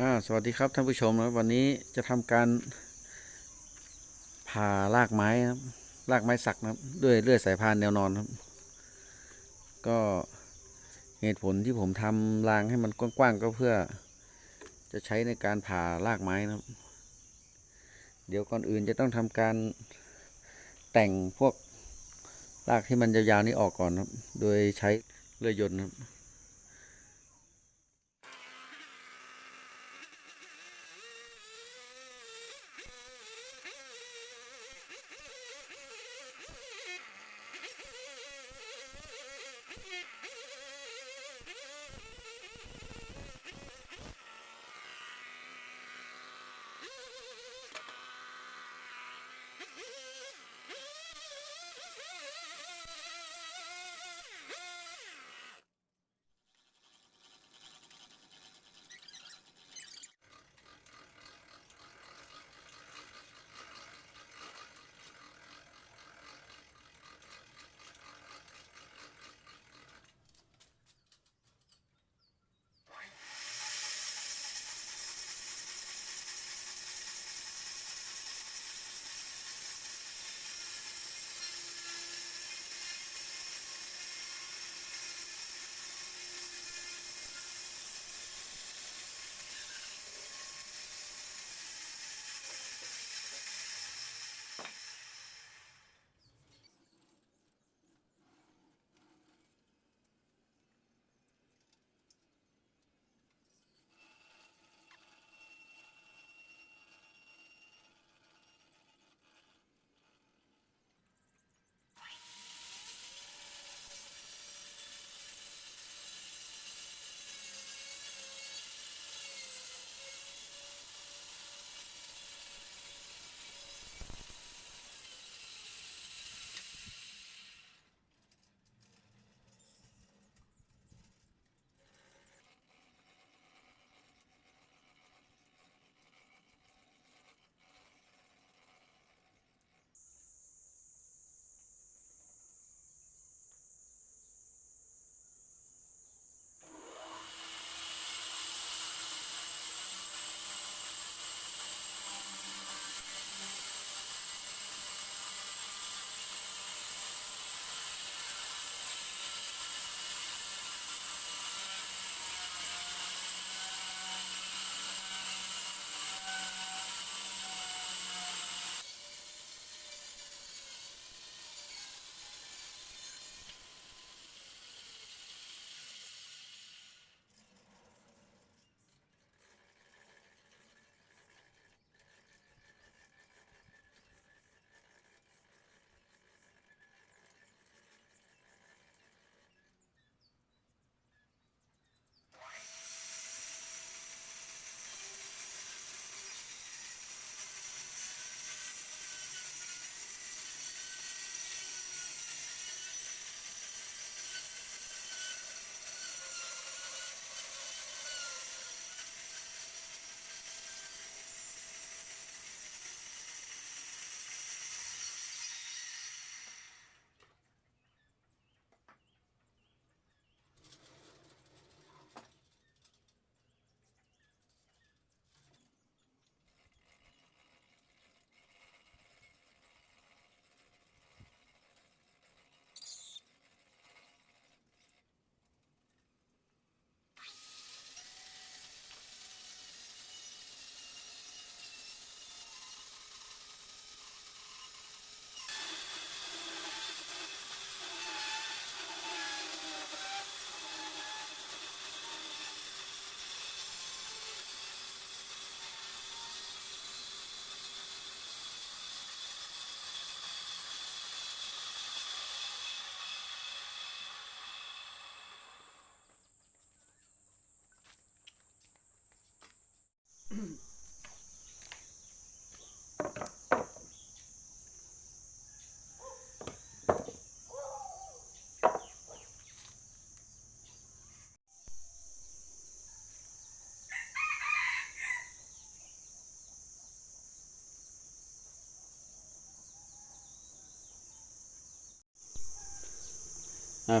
อ่าสวัสดีครับท่านผู้ชมนะครับวันนี้จะทำการผ่ารากไม้ครับรากไม้สักนะครับ ด้วยเลื่อยสายพานแนวนอนครับ ก็เหตุผลที่ผมทำรางให้มันกว้างๆก็เพื่อจะใช้ในการผ่ารากไม้นะครับ เดี๋ยวก่อนอื่นจะต้องทำการแต่งพวกรากที่มันยาวๆนี้ออกก่อนครับ โดยใช้เลื่อยยนต์ครับ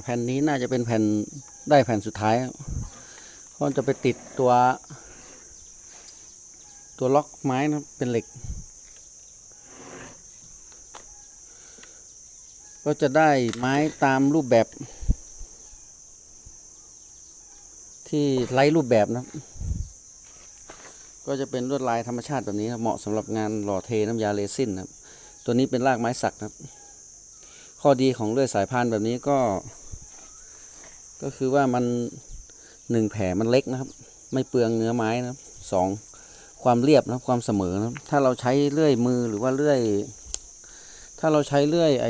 แผ่นนี้น่าจะเป็นแผ่นได้แผ่นสุดท้ายครับเพราะมันจะไปติดตัว ตัวล็อกไม้นะเป็นเหล็ก ก็จะได้ไม้ตามรูปแบบ ที่ไร้รูปแบบนะก็จะเป็นลวดลายธรรมชาติแบบนี้ครับเหมาะสำหรับงานหล่อเทน้ำยาเรซินนะครับตัวนี้เป็นรากไม้สักนะครับ ข้อดีของเลื่อยสายพานแบบนี้ก็ ก็คือว่ามันหนึ่งแผลมันเล็กนะครับ ไม่เปลืองเนื้อไม้นะครับสองความเรียบนะครับความเสมอนะครับถ้าเราใช้เลื่อยมือหรือว่าเลื่อย ถ้าเราใช้เลื่อยไอ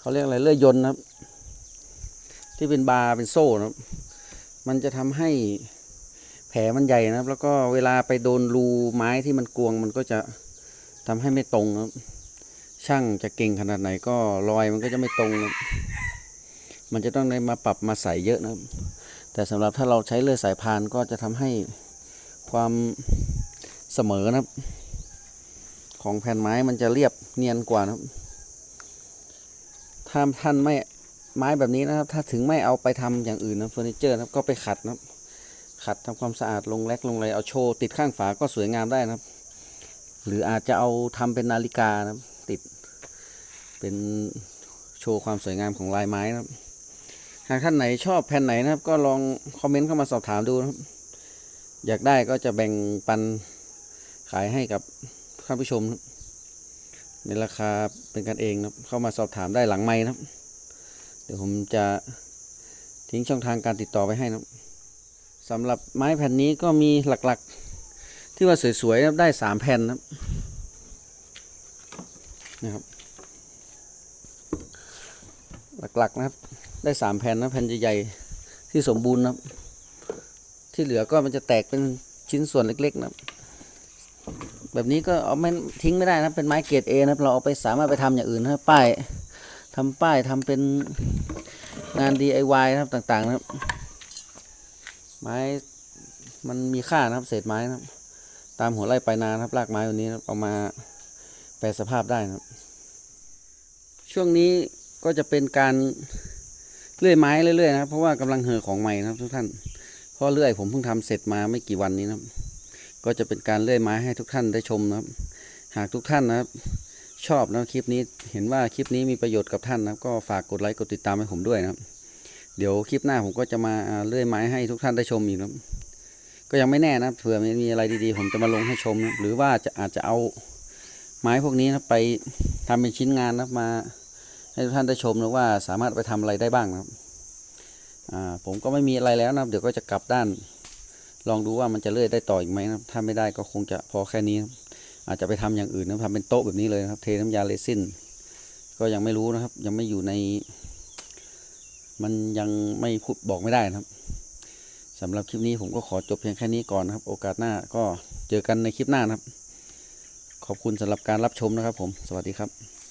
เขาเรียกอะไรเลื่อยยนต์นะครับ ที่เป็นบาร์เป็นโซ่นะครับ มันจะทำให้แผลมันใหญ่นะครับ แล้วก็เวลาไปโดนรูไม้ที่มันกวง มันก็จะทำให้ไม่ตรงนะครับ ช่างจะเก่งขนาดไหนก็รอยมันก็จะไม่ตรงนะมันจะต้องได้มาปรับมาใส่เยอะนะครับ แต่สำหรับถ้าเราใช้เลื่อยสายพานก็จะทำให้ความเสมอนะครับ ของแผ่นไม้มันจะเรียบเนียนกว่านะครับ ถ้าท่านไม่ไม้แบบนี้นะครับ ถ้าถึงไม่เอาไปทำอย่างอื่นนะเฟอร์นิเจอร์นะครับก็ไปขัดนะครับ ขัดทำความสะอาดลงแลกลงอะไรเอาโชว์ติดข้างฝาก็สวยงามได้นะครับ หรืออาจจะเอาทำเป็นนาฬิกานะครับ เป็นโชว์ความสวยงามของลายไม้นะครับ หากท่านไหนชอบแผ่นไหนนะครับ ก็ลองคอมเมนต์เข้ามาสอบถามดูนะครับ อยากได้ก็จะแบ่งปันขายให้กับท่านผู้ชมนะในราคาเป็นกันเองนะครับ เข้ามาสอบถามได้หลังไม้นะครับ เดี๋ยวผมจะทิ้งช่องทางการติดต่อไว้ให้นะครับสำหรับไม้แผ่นนี้ก็มีหลักๆ ที่ว่าสวยๆนะครับได้สามแผ่นนะครับนะครับ หลักๆนะครับ ได้สามแผ่นนะแผ่นใหญ่ๆที่สมบูรณ์นะครับ ที่เหลือก็มันจะแตกเป็นชิ้นส่วนเล็กๆนะครับ แบบนี้ก็เอาไม่ทิ้งไม่ได้นะเป็นไม้เกรดเอนะครับ เราเอาไปสามารถไปทำอย่างอื่นนะป้ายทำป้ายทำเป็นงาน DIY นะครับต่างๆนะครับ ไม้มันมีค่านะครับเศษไม้นะครับ ตามหัวไร่ปลายนานะครับรากไม้วันนี้เอามาแปลสภาพได้นะครับ ช่วงนี้ ก็จะเป็นการเลื่อยไม้เรื่อยๆนะครับเพราะว่ากำลังเห่อของใหม่นะครับ ทุกท่านเพราะเลื่อยผมเพิ่งทำเสร็จมาไม่กี่วันนี้นะครับ ก็จะเป็นการเลื่อยไม้ให้ทุกท่านได้ชมนะครับ หากทุกท่านนะครับ ชอบนะคลิปนี้เห็นว่าคลิปนี้มีประโยชน์กับท่านนะครับ ก็ฝากกดไลค์กดติดตามให้ผมด้วยนะครับ เดี๋ยวคลิปหน้าผมก็จะมาเลื่อยไม้ให้ทุกท่านได้ชมอีกนะครับก็ยังไม่แน่นะเผื่อมันมีอะไรดีๆ ผมจะมาลงให้ชมนะหรือว่าจะอาจจะเอาไม้พวกนี้นะไปทำเป็นชิ้นงานนะมา ให้ทุกท่านได้ชมนะว่าสามารถไปทำอะไรได้บ้างนะครับผมก็ไม่มีอะไรแล้วนะครับ เดี๋ยวก็จะกลับด้าน ลองดูว่ามันจะเลื่อยได้ต่ออีกไหมนะครับ ถ้าไม่ได้ก็คงจะพอแค่นี้นะอาจจะไปทำอย่างอื่นนะทำเป็นโต๊ะแบบนี้เลยนะครับ เทน้ำยาเรซินก็ยังไม่รู้นะครับ ยังไม่อยู่ใน มันยังไม่พูดบอกไม่ได้นะครับสำหรับคลิปนี้ผมก็ขอจบเพียงแค่นี้ก่อนนะครับ โอกาสหน้าก็เจอกันในคลิปหน้านะครับ ขอบคุณสำหรับการรับชมนะครับ ผม สวัสดีครับ